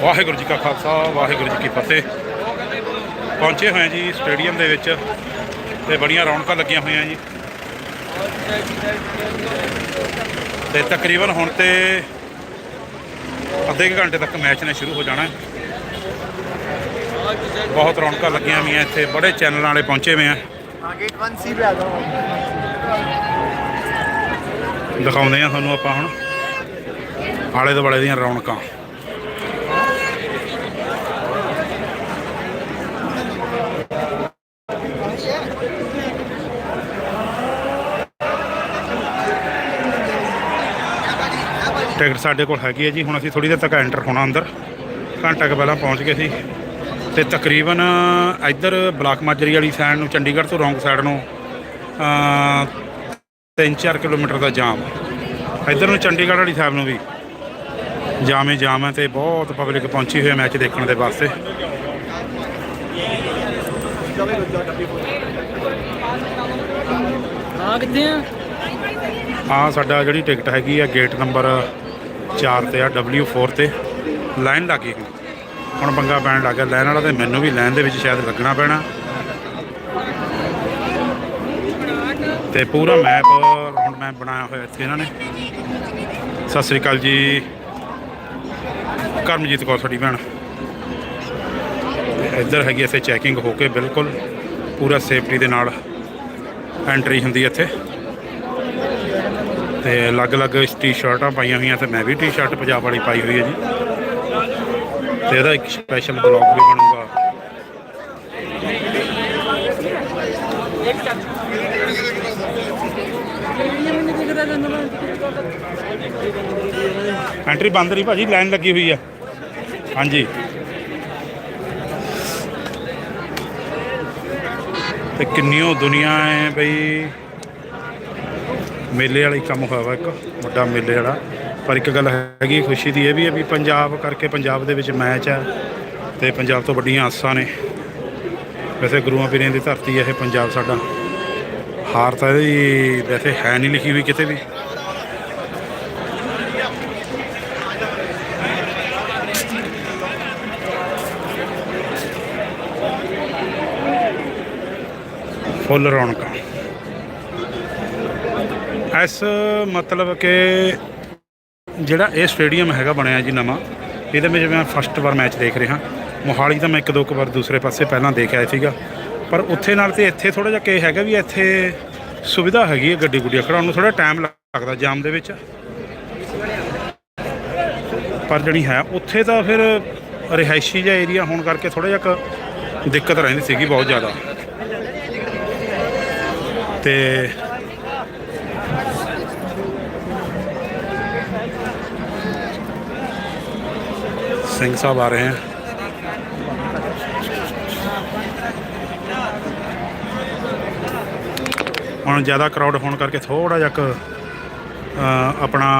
ਵਾਹਿਗੁਰੂ ਜੀ ਕਾ ਖਾਲਸਾ, ਵਾਹਿਗੁਰੂ ਜੀ ਕੀ ਫਤਿਹ। ਪਹੁੰਚੇ ਹੋਏ ਜੀ ਸਟੇਡੀਅਮ ਦੇ ਵਿੱਚ ਤੇ ਬੜੀਆਂ ਰੌਣਕਾਂ ਲੱਗੀਆਂ ਹੋਈਆਂ ਜੀ। ਤੇ ਤਕਰੀਬਨ ਹੁਣ ਤੇ ਅੱਧੇ ਘੰਟੇ ਤੱਕ ਮੈਚ ਨੇ ਸ਼ੁਰੂ ਹੋ ਜਾਣਾ। ਬਹੁਤ ਰੌਣਕਾਂ ਲੱਗੀਆਂ ਹੋਈਆਂ ਇੱਥੇ, ਬੜੇ ਚੈਨਲਾਂ ਵਾਲੇ ਪਹੁੰਚੇ ਹੋਏ ਆ। ਦਿਖਾਉਂਦੇ ਆ ਤੁਹਾਨੂੰ ਆਪਾਂ ਹੁਣ ਆਲੇ ਦੁਆਲੇ ਦੀਆਂ ਰੌਣਕਾਂ। ਟਿਕਟ ਸਾਡੇ ਕੋਲ ਹੈਗੀ ਹੈ ਜੀ। ਹੁਣ ਅਸੀਂ ਥੋੜੀ ਦੇਰ ਤੱਕ ਐਂਟਰ ਹੋਣਾ ਅੰਦਰ। ਘੰਟਾ ਕੁ ਪਹਿਲਾਂ ਪਹੁੰਚ ਗਏ ਸੀ। ਤੇ ਤਕਰੀਬਨ ਇੱਧਰ ਬਲਾਕ ਮਾਜਰੀ ਵਾਲੀ ਸਾਈਡ ਨੂੰ ਚੰਡੀਗੜ੍ਹ ਤੋਂ ਰੌਂਗ ਸਾਈਡ ਨੂੰ 3-4 ਕਿਲੋਮੀਟਰ ਦਾ ਜਾਮ। ਇੱਧਰ ਨੂੰ ਚੰਡੀਗੜ੍ਹ ਵਾਲੀ ਸਾਈਡ ਨੂੰ ਵੀ ਜਾਮ ਹੀ ਜਾਮ ਹੈ ਤੇ ਬਹੁਤ ਪਬਲਿਕ ਪਹੁੰਚੀ ਹੋਈ ਹੈ ਮੈਚ ਦੇਖਣ ਦੇ ਵਾਸਤੇ। ਆ ਕਿੱਥੇ ਆ? ਆ ਸਾਡਾ ਜਿਹੜੀ ਟਿਕਟ ਹੈਗੀ ਆ ਗੇਟ ਨੰਬਰ 4 ਤੇ ਆ W4 ਤੇ। ਲਾਈਨ ਲੱਗੀ ਹੁਣ ਹੁਣ ਪੰਗਾ ਪੈਣ ਲੱਗ ਗਿਆ। ਲਾਈਨ ਵਾਲਾ ਤੇ ਮੈਨੂੰ ਵੀ ਲਾਈਨ ਦੇ ਵਿੱਚ ਸ਼ਾਇਦ ਲੱਗਣਾ ਪੈਣਾ। ਤੇ ਪੂਰਾ ਮੈਪ ਹੁਣ ਮੈਂ ਬਣਾਇਆ ਹੋਇਆ ਇੱਥੇ ਇਹਨਾਂ ਨੇ। ਸਤਿ ਸ੍ਰੀ ਅਕਾਲ ਜੀ। ਕਰਮਜੀਤ ਕੌਰ ਸਾਡੀ ਭੈਣ। ਤੇ ਇੱਧਰ ਹੈਗੀ ਇੱਥੇ ਚੈਕਿੰਗ ਹੋ ਕੇ ਬਿਲਕੁਲ ਪੂਰਾ ਸੇਫਟੀ ਦੇ ਨਾਲ ਐਂਟਰੀ ਹੁੰਦੀ ਇੱਥੇ। ਤੇ ਅਲੱਗ-ਅਲੱਗ ਟੀ-ਸ਼ਰਟਾਂ ਪਾਈਆਂ ਹੋਈਆਂ ਤੇ ਮੈਂ ਵੀ ਟੀ-ਸ਼ਰਟ ਪੰਜਾਬ ਵਾਲੀ ਪਾਈ ਹੋਈ ਹੈ ਜੀ। ਤੇ ਇਹਦਾ ਇੱਕ ਸਪੈਸ਼ਲ ਬਲੌਗ ਵੀ ਬਣੂਗਾ। ਐਂਟਰੀ ਬੰਦ ਨਹੀਂ ਭਾਜੀ, ਲਾਈਨ ਲੱਗੀ ਹੋਈ ਆ ਹਾਂਜੀ। ਤੇ ਕਿੰਨੀਓ ਦੁਨੀਆ ਹੈ ਬਈ। ਮੇਲੇ ਵਾਲੀ ਕੰਮ ਹੋਇਆ ਵਾ ਇੱਕ, ਵੱਡਾ ਮੇਲੇ ਵਾਲਾ। ਪਰ ਇੱਕ ਗੱਲ ਹੈਗੀ ਖੁਸ਼ੀ ਦੀ ਇਹ ਵੀ ਹੈ ਵੀ ਪੰਜਾਬ ਕਰਕੇ ਪੰਜਾਬ ਦੇ ਵਿੱਚ ਮੈਚ ਹੈ ਤੇ ਪੰਜਾਬ ਤੋਂ ਵੱਡੀਆਂ ਆਸਾਂ ਨੇ। ਵੈਸੇ ਗੁਰੂਆਂ ਪੀਰਾਂ ਦੀ ਧਰਤੀ ਹੈ ਇਹ ਪੰਜਾਬ ਸਾਡਾ। ਹਾਰ ਤਾਂ ਇਹਦੀ ਵੈਸੇ ਹੈ ਨਹੀਂ ਲਿਖੀ ਹੋਈ ਕਿਤੇ ਵੀ। ਫੁੱਲ ਰੌਣਕਾਂ। ਇਸ ਮਤਲਬ ਕਿ ਜਿਹੜਾ ਇਹ ਸਟੇਡੀਅਮ ਹੈਗਾ ਬਣਿਆ ਜੀ ਨਵਾਂ, ਇਹਦੇ ਵਿੱਚ ਮੈਂ ਫਸਟ ਵਾਰ ਮੈਚ ਦੇਖ ਰਿਹਾ। ਮੋਹਾਲੀ ਤਾਂ ਮੈਂ ਇੱਕ ਦੋ ਕੁ ਵਾਰ ਦੂਸਰੇ ਪਾਸੇ ਪਹਿਲਾਂ ਦੇਖ ਆਇਆ ਸੀਗਾ। ਪਰ ਉੱਥੇ ਨਾਲ ਤੇ ਇੱਥੇ ਥੋੜਾ ਜਿਹਾ ਕਿ ਹੈਗਾ ਵੀ ਇੱਥੇ ਸੁਵਿਧਾ ਹੈਗੀ ਹੈ ਗੱਡੀ ਗੁੱਡੀਆਂ ਖੜਾਉਣ ਨੂੰ ਥੋੜਾ ਟਾਈਮ ਲੱਗਦਾ ਜਾਮ ਦੇ ਵਿੱਚ। ਪਰ ਜਿਹੜੀ ਹੈ, ਉੱਥੇ ਤਾਂ ਫਿਰ ਰਿਹਾਇਸ਼ੀ ਜਿਹਾ ਏਰੀਆ ਹੋਣ ਕਰਕੇ ਥੋੜਾ ਜਿਹਾ ਦਿੱਕਤ ਰਹਿੰਦੀ ਸੀਗੀ ਬਹੁਤ ਜ਼ਿਆਦਾ। ਤੇ ਸਿੰਘ ਸਾਹਿਬ ਆ ਰਹੇ हैं ਹੁਣ ਜ਼ਿਆਦਾ ਕਰਾਊਡ ਹੋਣ ਕਰਕੇ ਥੋੜਾ ਜਿਹਾ ਆਪਣਾ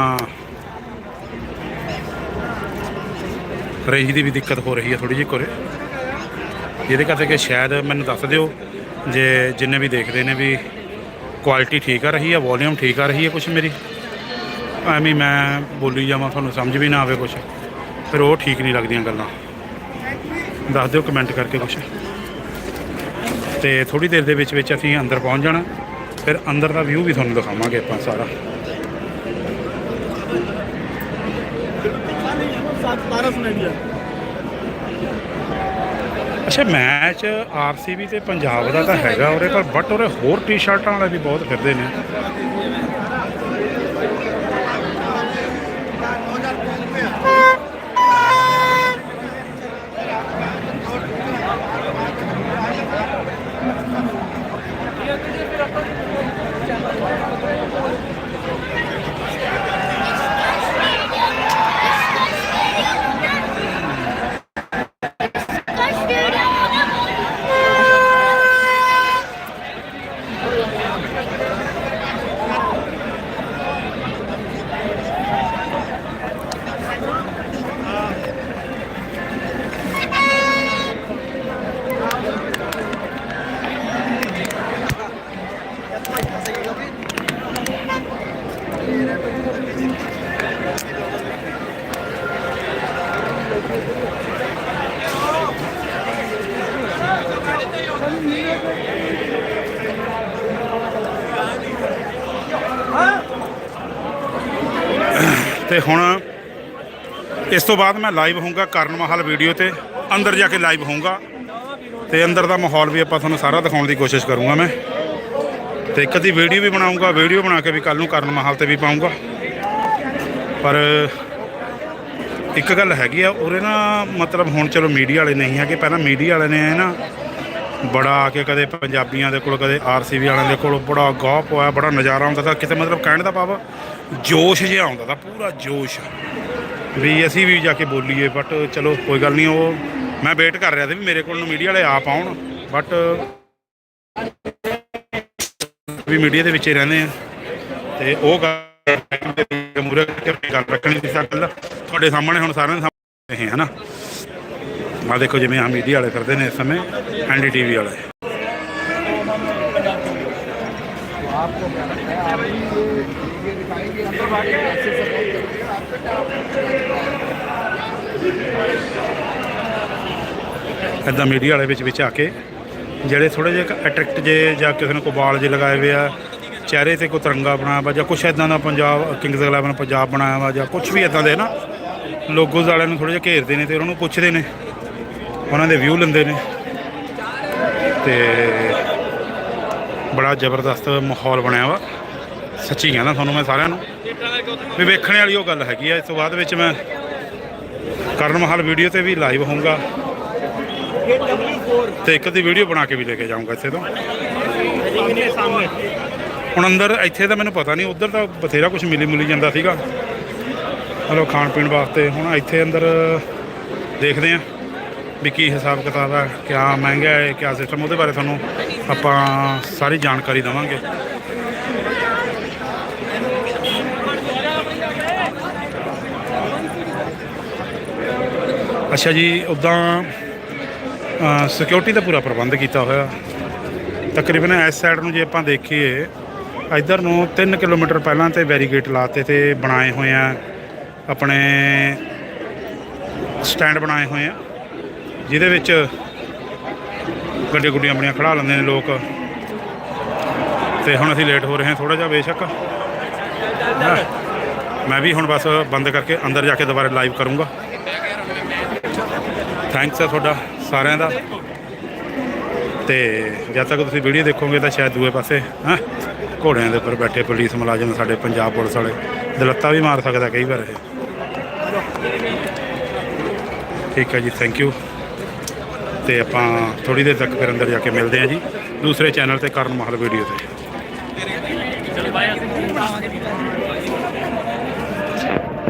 ਰੇਂਜ ਦੀ ਵੀ ਦਿੱਕਤ ਹੋ ਰਹੀ ਹੈ ਥੋੜੀ ਜਿਹੀ ਕੋਰੇ। ਜਿਹਦੇ ਕਰਕੇ ਕਿ ਸ਼ਾਇਦ ਮੈਨੂੰ ਦੱਸ ਦਿਓ ਜੇ ਜਿੰਨੇ ਵੀ ਦੇਖਦੇ ਨੇ ਵੀ ਕੁਆਲਿਟੀ ਠੀਕ ਆ ਰਹੀ ਹੈ ਵੋਲਿਊਮ ਠੀਕ ਆ ਰਹੀ ਹੈ ਕੁਛ ਮੇਰੀ। ਐਵੇਂ ਮੈਂ ਬੋਲੀ ਜਾਵਾਂ, ਤੁਹਾਨੂੰ ਸਮਝ ਵੀ ਨਾ ਆਵੇ ਕੁਛ। ਫਿਰ ਉਹ ਠੀਕ ਨਹੀਂ ਲੱਗਦੀਆਂ ਗੱਲਾਂ। ਦੱਸ ਦਿਓ ਕਮੈਂਟ ਕਰਕੇ ਕੁਛ। ਤੇ ਥੋੜੀ ਦੇਰ ਦੇ ਵਿੱਚ ਵਿੱਚ ਅਸੀਂ ਅੰਦਰ ਪਹੁੰਚ ਜਾਣਾ। ਫਿਰ ਅੰਦਰ ਦਾ ਵਿਊ ਵੀ ਤੁਹਾਨੂੰ ਦਿਖਾਵਾਂਗੇ ਆਪਾਂ ਸਾਰਾ। ਅੱਛਾ ਮੈਚ ਆਰਸੀਬੀ ਤੇ ਪੰਜਾਬ ਦਾ ਤਾਂ ਹੈਗਾ ਉਹਦੇ ਪਰ ਬਟ ਉਹਦੇ ਹੋਰ ਟੀ-ਸ਼ਰਟਾਂ ਵਾਲੇ ਵੀ ਬਹੁਤ ਫਿਰਦੇ ਨੇ। ਤੇ ਹੁਣ ਇਸ ਤੋਂ ਬਾਅਦ ਮੈਂ ਲਾਈਵ ਹੋਊਂਗਾ ਕਰਨ ਮਹਲ ਵੀਡੀਓ ਤੇ। ਅੰਦਰ ਜਾ ਕੇ ਲਾਈਵ ਹੋਊਂਗਾ। ਤੇ ਅੰਦਰ ਦਾ ਮਾਹੌਲ ਵੀ ਆਪਾਂ ਤੁਹਾਨੂੰ ਸਾਰਾ ਦਿਖਾਉਣ ਦੀ ਕੋਸ਼ਿਸ਼ ਕਰੂੰਗਾ ਮੈਂ। ਤੇ ਇੱਕ ਦੀ ਵੀਡੀਓ ਵੀ ਬਣਾਉਂਗਾ ਵੀਡੀਓ ਬਣਾ ਕੇ ਵੀ ਕੱਲ ਨੂੰ ਕਰਨ ਮਹਲ ਤੇ ਵੀ ਪਾਉਂਗਾ ਪਰ ਇੱਕ ਗੱਲ ਹੈਗੀ ਆ, ਉਰੇ ਨਾ ਮਤਲਬ ਹੁਣ ਚਲੋ ਮੀਡੀਆ ਵਾਲੇ ਨਹੀਂ ਹੈਗੇ, ਪਹਿਲਾਂ ਮੀਡੀਆ ਵਾਲੇ ਨੇ ਨਾ? ਬੜਾ ਆ ਕੇ ਕਦੇ ਪੰਜਾਬੀਆਂ ਦੇ ਕੋਲ, ਕਦੇ ਆਰਸੀਬੀ ਵਾਲਿਆਂ ਦੇ ਕੋਲ ਬੜਾ ਗਾਹ ਪੋਇਆ, ਬੜਾ ਨਜ਼ਾਰਾ ਆਉਂਦਾ ਤਾਂ, ਕਿਤੇ ਮਤਲਬ ਕਹਿਣ ਦਾ ਭਾਵ ਜੋਸ਼ ਜਿਹਾ ਆਉਂਦਾ ਤਾਂ, ਪੂਰਾ ਜੋਸ਼। ਵੀ ਅਸੀਂ ਵੀ ਜਾ ਕੇ ਬੋਲੀਏ ਬਟ ਚਲੋ ਕੋਈ ਗੱਲ ਨਹੀਂ, ਉਹ ਮੈਂ ਵੇਟ ਕਰ ਰਿਹਾ ਸੀ ਵੀ ਮੇਰੇ ਕੋਲ ਨੂੰ ਮੀਡੀਆ ਵਾਲੇ ਆਪ ਆਉਣ ਬਟ ਵੀ ਮੀਡੀਆ ਦੇ ਵਿੱਚ ਹੀ ਰਹਿੰਦੇ ਆ। ਤੇ ਉਹ ਗੱਲ ਮੂਰੇ ਗੱਲ ਰੱਖਣੀ ਸੀ, ਸਾਡਾ ਤੁਹਾਡੇ ਸਾਹਮਣੇ ਹੁਣ ਸਾਰਿਆਂ ਦੇ ਸਾਹਮਣੇ ਹੈ ਹਨਾ? ਆ ਦੇਖੋ ਜਿਵੇਂ ਆ ਮੀਡੀਆ ਵਾਲੇ ਕਰਦੇ ਨੇ ਇਸ ਸਮੇਂ। ਐਨਡੀ ਟੀਵੀ ਵਾਲੇ। ਇੱਦਾਂ ਮੀਡੀਆ ਵਾਲੇ ਵਿੱਚ ਵਿੱਚ ਆ ਕੇ ਜਿਹੜੇ ਥੋੜੇ ਜਿਹੇ ਅਟਰੈਕਟ ਜੇ ਜਾਂ ਕਿਸੇ ਨੇ ਕੋਈ ਬਾਲ ਜੇ ਲਗਾਏ ਹੋਏ ਆ, ਚਿਹਰੇ ਤੇ ਕੋਈ ਤਿਰੰਗਾ ਬਣਾਇਆ ਵਾ ਜਾਂ ਕੁਛ ਇਦਾਂ ਦਾ ਪੰਜਾਬ ਕਿੰਗਸ ਇਲੈਵਨ ਪੰਜਾਬ ਬਣਾਇਆ ਵਾ ਜਾਂ ਕੁਛ ਵੀ ਇਦਾਂ ਦੇ ਨਾ ਲੋਗੋਜ਼ ਵਾਲਿਆਂ ਨੂੰ ਥੋੜੇ ਜਿਹਾ ਘੇਰਦੇ ਨੇ ਤੇ ਉਹਨਾਂ ਨੂੰ ਪੁੱਛਦੇ ਨੇ। ਉਹਨਾਂ ਦੇ ਵਿਊ ਲੈਂਦੇ ਨੇ। ਤੇ ਬੜਾ ਜ਼ਬਰਦਸਤ ਮਾਹੌਲ ਬਣਿਆ ਵਾ। ਸੱਚੀ ਕਹਿੰਦਾ ਤੁਹਾਨੂੰ ਮੈਂ ਸਾਰਿਆਂ ਨੂੰ। ਵੀ ਵੇਖਣ ਵਾਲੀ ਉਹ ਗੱਲ ਹੈਗੀ ਆ। ਇਸ ਤੋਂ ਬਾਅਦ ਵਿੱਚ ਮੈਂ ਕਰਨ ਮਹਲ ਵੀਡੀਓ ਤੇ ਵੀ ਲਾਈਵ ਹੋਊਗਾ। ਤੇ ਇੱਕ ਦੀ ਵੀਡੀਓ ਬਣਾ ਕੇ ਵੀ ਲੈ ਕੇ ਜਾਊਂਗਾ ਇੱਥੇ ਤੋਂ। ਹੁਣ ਅੰਦਰ ਇੱਥੇ ਤਾਂ ਮੈਨੂੰ ਪਤਾ ਨਹੀਂ, ਉਧਰ ਤਾਂ ਬਥੇਰਾ ਕੁਝ ਮਿਲੀ ਮੁਲੀ ਜਾਂਦਾ ਸੀਗਾ। ਮਤਲਬ ਖਾਣ ਪੀਣ ਵਾਸਤੇ। ਹੁਣ ਇੱਥੇ ਅੰਦਰ ਦੇਖਦੇ ਆਂ। ਵੀ ਕੀ ਹਿਸਾਬ ਕਿਤਾਬ ਹੈ, ਕਿਆ ਮਹਿੰਗਾ ਹੈ, ਕਿਆ ਸਿਸਟਮ ਉਹਦੇ ਬਾਰੇ ਤੁਹਾਨੂੰ ਆਪਾਂ ਸਾਰੀ ਜਾਣਕਾਰੀ ਦੇਵਾਂਗੇ। ਅੱਛਾ ਜੀ ਉਦਾਂ ਸਿਕਿਉਰਿਟੀ ਦਾ ਪੂਰਾ ਪ੍ਰਬੰਧ ਕੀਤਾ ਹੋਇਆ। ਤਕਰੀਬਨ ਇਸ ਸਾਈਡ ਨੂੰ ਜੇ ਆਪਾਂ ਦੇਖੀਏ, ਇੱਧਰ ਨੂੰ 3 ਕਿਲੋਮੀਟਰ ਪਹਿਲਾਂ ਤੇ ਬੈਰੀਗੇਟ ਲਾਤੇ ਤੇ ਬਣਾਏ ਹੋਏ ਆ, ਆਪਣੇ ਸਟੈਂਡ ਬਣਾਏ ਹੋਏ ਆ। ਜਿਹਦੇ ਵਿੱਚ ਗੱਡੀ ਗੁੱਡੀਆਂ ਆਪਣੀਆਂ ਖੜਾ ਲੈਂਦੇ ਨੇ ਲੋਕ। ਤੇ ਹੁਣ ਅਸੀਂ ਲੇਟ ਹੋ ਰਹੇ ਹਾਂ ਥੋੜਾ ਜਿਹਾ, ਬੇਸ਼ੱਕ। ਹੈਂ। ਮੈਂ ਵੀ ਹੁਣ ਬਸ ਬੰਦ ਕਰਕੇ ਅੰਦਰ ਜਾ ਕੇ ਦੁਬਾਰਾ ਲਾਈਵ ਕਰੂੰਗਾ। ਥੈਂਕਸ ਹੈ ਤੁਹਾਡਾ ਸਾਰਿਆਂ ਦਾ। ਤੇ ਜਦ ਤੱਕ ਤੁਸੀਂ ਵੀਡੀਓ ਦੇਖੋਗੇ ਤਾਂ ਸ਼ਾਇਦ ਦੂਏ ਪਾਸੇ, ਹਾਂ? ਘੋੜਿਆਂ ਦੇ ਉੱਪਰ ਬੈਠੇ ਪੁਲਿਸ ਮੁਲਾਜ਼ਮ ਸਾਡੇ, ਪੰਜਾਬ ਪੁਲਿਸ ਵਾਲੇ। ਦਲੱਤਾ ਵੀ ਮਾਰ ਸਕਦਾ ਕਈ ਵਾਰ ਇਹ। ਠੀਕ ਹੈ ਜੀ ਥੈਂਕ ਯੂ ਤੇ ਆਪਾਂ ਥੋੜੀ ਦੇਰ ਤੱਕ ਫਿਰ ਅੰਦਰ ਜਾ ਕੇ ਮਿਲਦੇ ਹਾਂ ਜੀ। ਦੂਸਰੇ ਚੈਨਲ ਤੇ ਕਰਨ ਮਹਲ ਵੀਡੀਓ ਤੇ